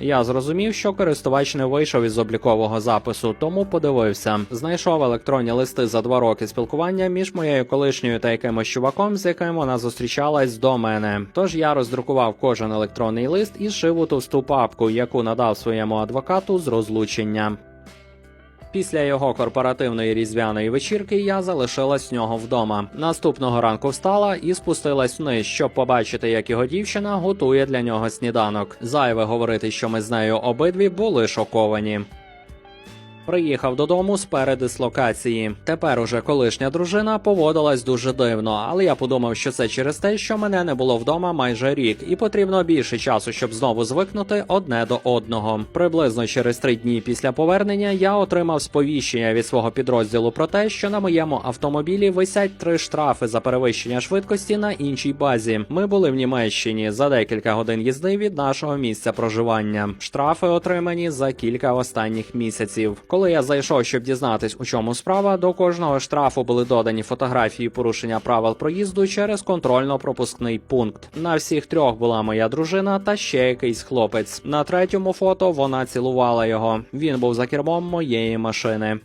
Я зрозумів, що користувач не вийшов із облікового запису, тому подивився. Знайшов електронні листи за два роки спілкування між моєю колишньою та якимось чуваком, з яким вона зустрічалась до мене. Тож я роздрукував кожен електронний лист і шив у товсту папку, яку надав своєму адвокату з розлучення. Після його корпоративної різдвяної вечірки я залишилась в нього вдома. Наступного ранку встала і спустилась вниз, щоб побачити, як його дівчина готує для нього сніданок. Зайве говорити, що ми з нею обидві були шоковані. Приїхав додому з передислокації. Тепер уже колишня дружина поводилась дуже дивно, але я подумав, що це через те, що мене не було вдома майже рік, і потрібно більше часу, щоб знову звикнути одне до одного. Приблизно через три дні після повернення я отримав сповіщення від свого підрозділу про те, що на моєму автомобілі висять три штрафи за перевищення швидкості на іншій базі. Ми були в Німеччині за декілька годин їзди від нашого місця проживання. Штрафи отримані за кілька останніх місяців. Коли я зайшов, щоб дізнатись, у чому справа, до кожного штрафу були додані фотографії порушення правил проїзду через контрольно-пропускний пункт. На всіх трьох була моя дружина та ще якийсь хлопець. На третьому фото вона цілувала його. Він був за кермом моєї машини.